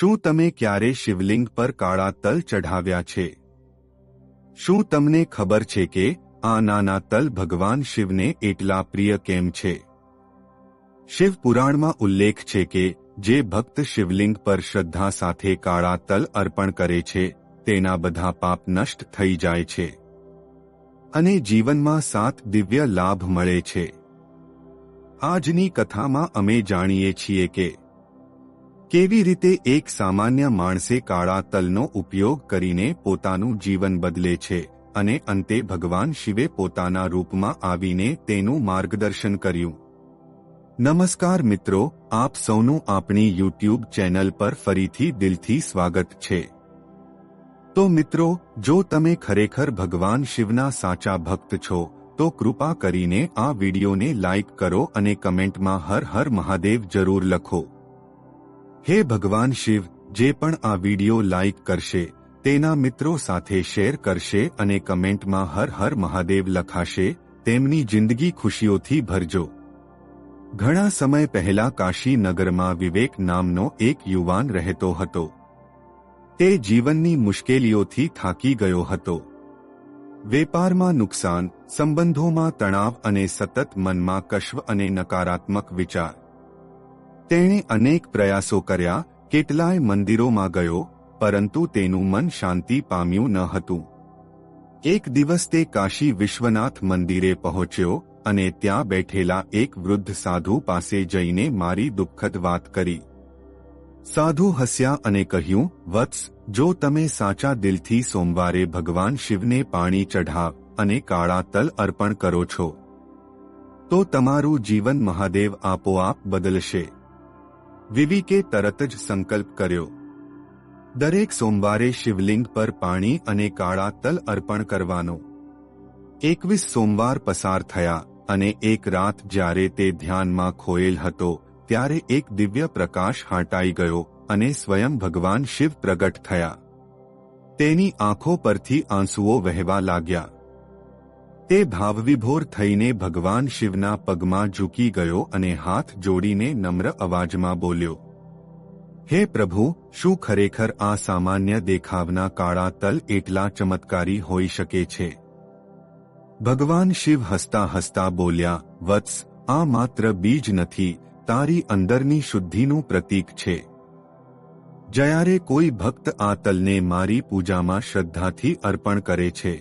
શું તમે ક્યારે શિવલિંગ પર કાળા તલ ચઢાવ્યા છે? શું તમને ખબર છે કે આ નાના તલ ભગવાન શિવને એટલા પ્રિય કેમ છે? શિવ પુરાણમાં ઉલ્લેખ છે કે જે ભક્ત શિવલિંગ પર શ્રદ્ધા સાથે કાળા તલ અર્પણ કરે છે, તેના બધા પાપ નષ્ટ થઈ જાય છે. અને જીવનમાં સાત દિવ્ય લાભ મળે છે. આજની કથામાં અમે જાણીએ છીએ કે કેવી રીતે એક સામાન્ય માણસે કાળા તલનો ઉપયોગ કરીને પોતાનું જીવન બદલે છે અને અંતે ભગવાન શિવે પોતાના રૂપમાં આવીને તેનું માર્ગદર્શન કર્યું. નમસ્કાર મિત્રો, આપ સૌનું આપણી યુટ્યુબ ચેનલ પર ફરીથી દિલથી સ્વાગત છે. તો મિત્રો, જો તમે ખરેખર ભગવાન શિવના સાચા ભક્ત છો, તો કૃપા કરીને આ વિડીયોને લાઇક કરો અને કમેન્ટમાં હર હર મહાદેવ જરૂર લખો. હે ભગવાન શિવ, જે પણ આ વીડિયો લાઇક કરશે, તેના મિત્રો સાથે શેર કરશે અને કમેન્ટમાં હર હર મહાદેવ લખાશે, તેમની જિંદગી ખુશીઓથી ભરજો. ઘણા સમય પહેલા કાશી નગરમાં વિવેક નામનો એક યુવાન રહેતો હતો. તે જીવનની મુશ્કેલીઓથી થાકી ગયો હતો. વેપારમાં નુકસાન, સંબંધોમાં તણાવ અને સતત મનમાં કશ્વ અને નકારાત્મક વિચાર. તેણે અનેક પ્રયાસો કર્યા, કેટલાય મંદિરોમાં ગયો, પરંતુ તેનું મન શાંતિ પામ્યું ન હતું. એક દિવસ તે કાશી વિશ્વનાથ મંદિરે પહોંચ્યો અને ત્યાં બેઠેલા એક વૃદ્ધ સાધુ પાસે જઈને મારી દુઃખદ વાત કરી. સાધુ હસ્યા અને કહ્યું, વત્સ, જો તમે સાચા દિલથી સોમવારે ભગવાન શિવને પાણી ચઢાવ અને કાળા તલ અર્પણ કરો છો, તો તમારું જીવન મહાદેવ આપોઆપ બદલશે. વિવિકે તરત જ સંકલ્પ કર્યો. દરેક સોમવારે શિવલિંગ પર પાણી અને કાળા તલ અર્પણ કરવાનો. એકવીસ સોમવાર પસાર થયા અને એક રાત જ્યારે તે ધ્યાનમાં ખોયેલ હતો, ત્યારે એક દિવ્ય પ્રકાશ હાંટાઈ ગયો અને સ્વયં ભગવાન શિવ પ્રગટ થયા. તેની આંખો પરથી આંસુઓ વહેવા લાગ્યા. તે ભાવવિભોર થઈને ભગવાન શિવના પગમાં ઝૂકી ગયો અને હાથ જોડીને નમ્ર અવાજમાં બોલ્યો, હે પ્રભુ, શું ખરેખર આ સામાન્ય દેખાવના કાળા તલ એટલા ચમત્કારી હોઈ શકે છે? ભગવાન શિવ હસતા હસતા બોલ્યા, વત્સ, આ માત્ર બીજ નથી, તારી અંદરની શુદ્ધિનું પ્રતીક છે. જ્યારે કોઈ ભક્ત આ તલને મારી પૂજામાં શ્રદ્ધાથી અર્પણ કરે છે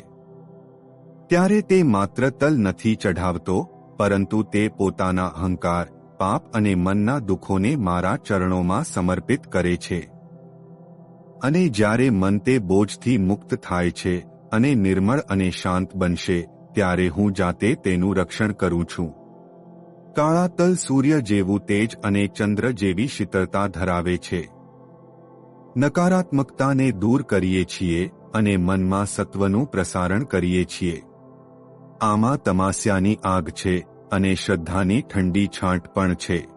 ત્યારે તે માત્ર તલ નથી ચઢાવતો, પરંતુ તે પોતાના અહંકાર, પાપ અને મનના દુઃખોને મારા ચરણોમાં સમર્પિત કરે છે. અને જ્યારે મન તે બોજથી મુક્ત થાય છે અને નિર્મળ અને શાંત બનશે, ત્યારે હું જાતે તેનું રક્ષણ કરું છું. કાળા તલ સૂર્ય જેવું તેજ અને ચંદ્ર જેવી શીતળતા ધરાવે છે. નકારાત્મકતાને દૂર કરીએ છીએ અને મનમાં સત્વનું પ્રસારણ કરીએ છીએ. આમાં તમાસ્યાની આગ છે અને શ્રદ્ધાની ઠંડી છાંટ પણ છે.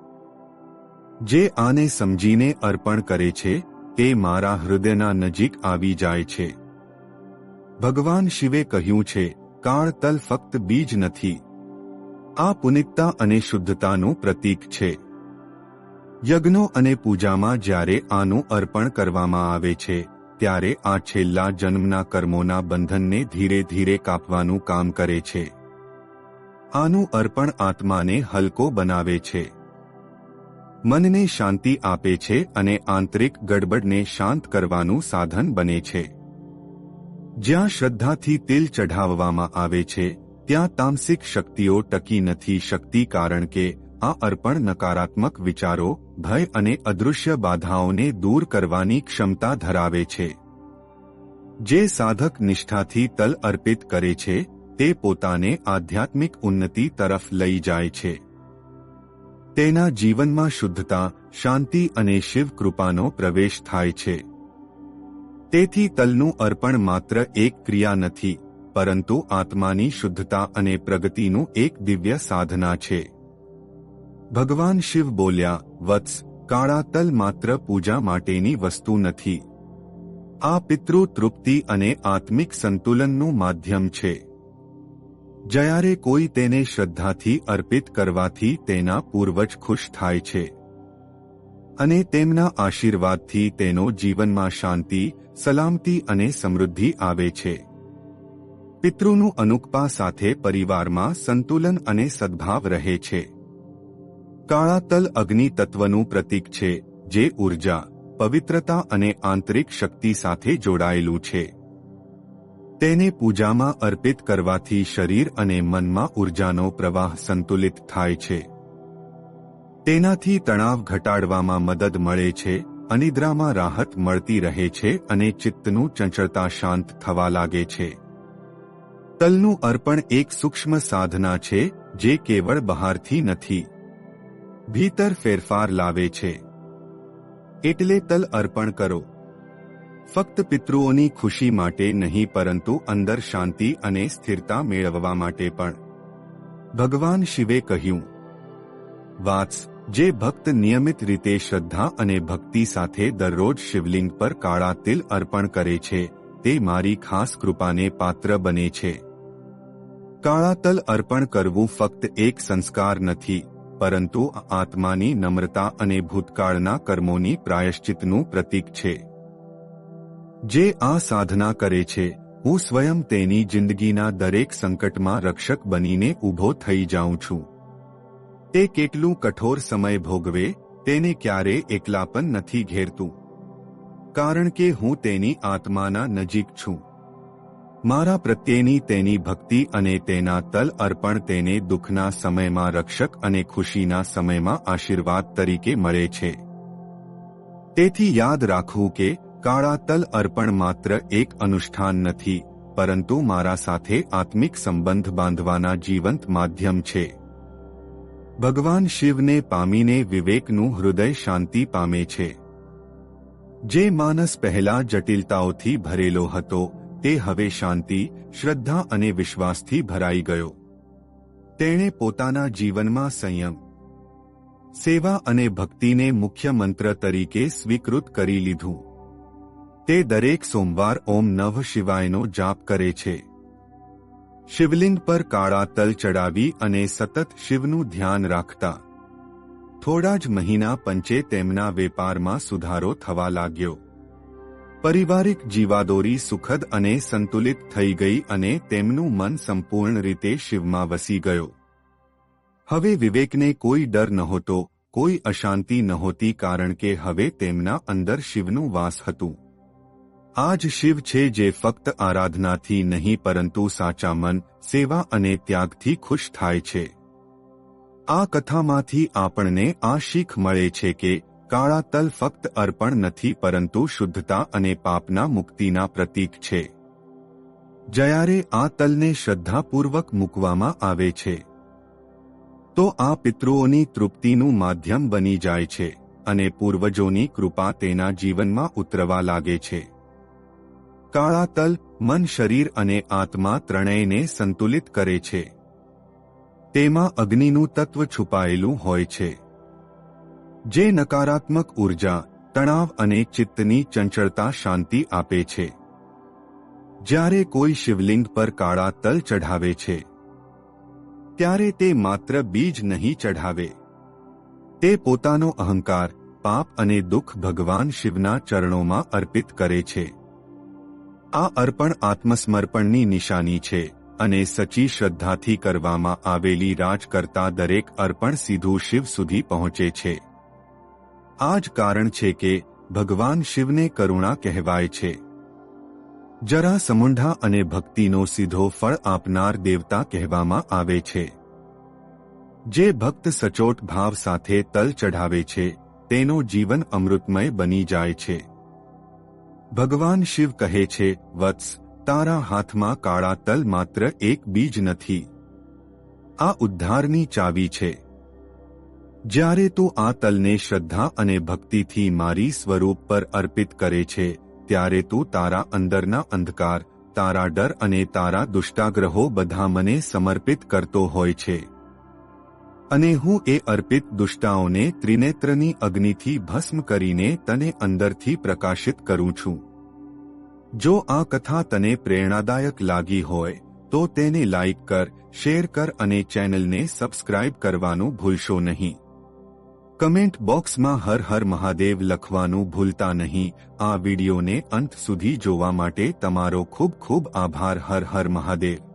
જે આને સમજીને અર્પણ કરે છે, તે મારા હૃદયના નજીક આવી જાય છે. ભગવાન શિવે કહ્યું છે, કાળ તલ ફક્ત બીજ નથી. આ પુનિતતા અને શુદ્ધતાનું પ્રતીક છે. યજ્ઞો અને પૂજામાં જ્યારે આનું અર્પણ કરવામાં આવે છે ત્યારે આ છેલ્લા જન્મના કર્મોના બંધનને ધીરે ધીરે કાપવાનું કામ કરે છે. આનું અર્પણ આત્માને હલકો બનાવે છે. મનને શાંતિ આપે છે અને આંતરિક ગડબડને શાંત કરવાનું સાધન બને છે. જ્યાં શ્રદ્ધાથી તિલ ચઢાવવામાં આવે છે, ત્યાં તામસિક શક્તિઓ ટકી નથી શકતી કારણ કે આ અર્પણ નકારાત્મક વિચારો, ભય અને અદૃશ્ય બાધાઓને દૂર કરવાની ક્ષમતા ધરાવે છે. જે સાધક નિષ્ઠાથી તલ અર્પિત કરે છે, તે પોતાને આધ્યાત્મિક ઉન્નતિ તરફ લઈ જાય છે. તેના જીવનમાં શુદ્ધતા, શાંતિ અને શિવ કૃપાનો પ્રવેશ થાય છે. તેથી તલનું અર્પણ માત્ર એક ક્રિયા નથી, પરંતુ આત્માની શુદ્ધતા અને પ્રગતિનું એક દિવ્ય સાધના છે. ભગવાન શિવ બોલ્યા, વત્સ, કાળા તલ માત્ર પૂજા માટેની વસ્તુ નથી. આ પિતૃ તૃપ્તિ અને આત્મિક સંતુલનનું માધ્યમ છે. જ્યારે કોઈ તેને શ્રદ્ધાથી અર્પિત કરવાથી તેના પૂર્વજ ખુશ થાય છે. અને તેમના આશીર્વાદથી તેનો જીવનમાં શાંતિ, સલામતી અને સમૃદ્ધિ આવે છે. પિતૃનું અનુકપા સાથે પરિવારમાં સંતુલન અને સદભાવ રહે છે. કાળા તલ અગ્નિ તત્વનું પ્રતીક છે, જે ઊર્જા, પવિત્રતા અને આંતરિક શક્તિ સાથે જોડાયેલું છે. તેને પૂજામાં અર્પિત કરવાથી શરીર અને મનમાં ઉર્જાનો પ્રવાહ સંતુલિત થાય છે. તેનાથી તણાવ ઘટાડવામાં મદદ મળે છે, અનિદ્રામાં રાહત મળતી રહે છે અને ચિત્તનું ચંચળતા શાંત થવા લાગે છે. તલનું અર્પણ એક સૂક્ષ્મ સાધના છે, જે કેવળ બહારથી નથી. ભીતર ફેરફાર લાવે છે. એટલે તલ અર્પણ કરો. ફક્ત પિતૃઓની ખુશી માટે નહીં, પરંતુ અંદર શાંતિ અને સ્થિરતા મેળવવા માટે પણ. ભગવાન શિવે કહ્યું, વાત્સ, જે ભક્ત નિયમિત રીતે શ્રદ્ધા અને ભક્તિ સાથે દરરોજ શિવલિંગ પર કાળા તિલ અર્પણ કરે છે, તે મારી ખાસ કૃપાને પાત્ર બને છે. કાળા તલ અર્પણ કરવું ફક્ત એક સંસ્કાર નથી. પરંતુ આત્માની નમ્રતા અને ભૂતકાળના કર્મોની પ્રાયશ્ચિતનું પ્રતીક છે. જે આ સાધના કરે છે, હું સ્વયં તેની જિંદગીના દરેક સંકટમાં રક્ષક બનીને ઊભો થઈ જાઉં છું. તે કેટલું કઠોર સમય ભોગવે, તેને ક્યારે એકલાપન નથી ઘેરતું. કારણ કે હું તેની આત્માના નજીક છું. મારા પ્રત્યેની તેની ભક્તિ અને તેના તલ અર્પણ તેને દુઃખના સમયમાં રક્ષક અને ખુશીના સમયમાં આશીર્વાદ તરીકે મળે છે. તેથી યાદ રાખવું કે કાળા તલ અર્પણ માત્ર એક અનુષ્ઠાન નથી, પરંતુ મારા સાથે આત્મિક સંબંધ બાંધવાના જીવંત માધ્યમ છે. ભગવાન શિવને પામીને વિવેકનું હૃદય શાંતિ પામે છે. જે માનસ પહેલા જટિલતાઓથી ભરેલો હતો તે હવે શાંતિ, શ્રદ્ધા અને વિશ્વાસથી ભરાઈ ગયો. તેણે પોતાના જીવનમાં સંયમ, સેવા અને ભક્તિને મુખ્ય મંત્ર તરીકે સ્વીકૃત કરી લીધું. તે દરેક સોમવાર ઓમ નવ શિવાયનો જાપ કરે છે. શિવલિંગ પર કાળા તલ ચડાવી અને સતત શિવનું ધ્યાન રાખતા. થોડા જ મહિના પંચે તેમના વેપારમાં સુધારો થવા લાગ્યો. પારિવારિક જીવાદોરી સુખદ અને સંતુલિત થઈ ગઈ અને તેમનું મન સંપૂર્ણ રીતે શિવમાં વસી ગયો. હવે વિવેકને કોઈ ડર નહોતો, કોઈ અશાંતિ નહોતી કારણ કે હવે તેમના અંદર શિવનું વાસ હતું. આ જ શિવ છે જે ફક્ત આરાધનાથી નહીં પરંતુ સાચા મન, સેવા અને ત્યાગથી ખુશ થાય છે. આ કથામાંથી આપણને આ શીખ મળે છે કે કાળા તલ ફક્ત અર્પણ નથી, પરંતુ શુદ્ધતા અને પાપના મુક્તિના પ્રતીક છે. જ્યારે આ તલને શ્રદ્ધાપૂર્વક મૂકવામાં આવે છે, તો આ પિતૃઓની તૃપ્તિનું માધ્યમ બની જાય છે અને પૂર્વજોની કૃપા તેના જીવનમાં ઉતરવા લાગે છે. કાળા તલ મન શરીર અને આત્મા ત્રણેયને સંતુલિત કરે છે. તેમાં અગ્નિનું તત્વ છુપાયેલું હોય છે. જે નકારાત્મક ઊર્જા, તણાવ અને ચિત્તની ચંચળતા શાંતિ આપે છે. જ્યારે કોઈ શિવલિંગ પર કાળા તલ ચઢાવે છે, ત્યારે તે માત્ર બીજ નહીં ચઢાવે. તે પોતાનો અહંકાર, પાપ અને દુઃખ ભગવાન શિવના ચરણોમાં અર્પિત કરે છે. આ અર્પણ આત્મસમર્પણની નિશાની છે અને સચી શ્રદ્ધાથી કરવામાં આવેલી રાજ કરતા દરેક અર્પણ સીધું શિવ સુધી પહોંચે છે. આ જ કારણ છે કે ભગવાન શિવને કરુણા કહેવાય છે. જરા સમુંઢા અને ભક્તિનો સીધો ફળ આપનાર દેવતા કહેવામાં આવે છે. જે ભક્ત સચોટ ભાવ સાથે તલ ચઢાવે છે, તેનો જીવન અમૃતમય બની જાય છે. ભગવાન શિવ કહે છે, વત્સ, તારા હાથમાં કાળા તલ માત્ર એક બીજ નથી. આ ઉદ્ધારની ચાવી છે. જ્યારે તું આ તલને શ્રદ્ધા અને ભક્તિથી મારી સ્વરૂપ પર અર્પિત કરે છે, ત્યારે તું તારા અંદરના અંધકાર, તારા ડર અને તારા દુષ્ટાગ્રહો બધા મને સમર્પિત કરતો હોય છે. અને હું એ અર્પિત દુષ્ટાઓને ત્રિનેત્રની અગ્નિથી ભસ્મ કરીને તને અંદરથી પ્રકાશિત કરું છું. જો આ કથા તને પ્રેરણાદાયક લાગી હોય, તો તેને લાઇક કર, શેર કર અને ચેનલને સબસ્ક્રાઇબ કરવાનું ભૂલશો નહીં. કમેન્ટ બોક્સમાં હર હર મહાદેવ લખવાનું ભૂલતા નહીં. આ વિડીયોને અંત સુધી જોવા માટે તમારો ખૂબ ખૂબ આભાર. હર હર મહાદેવ.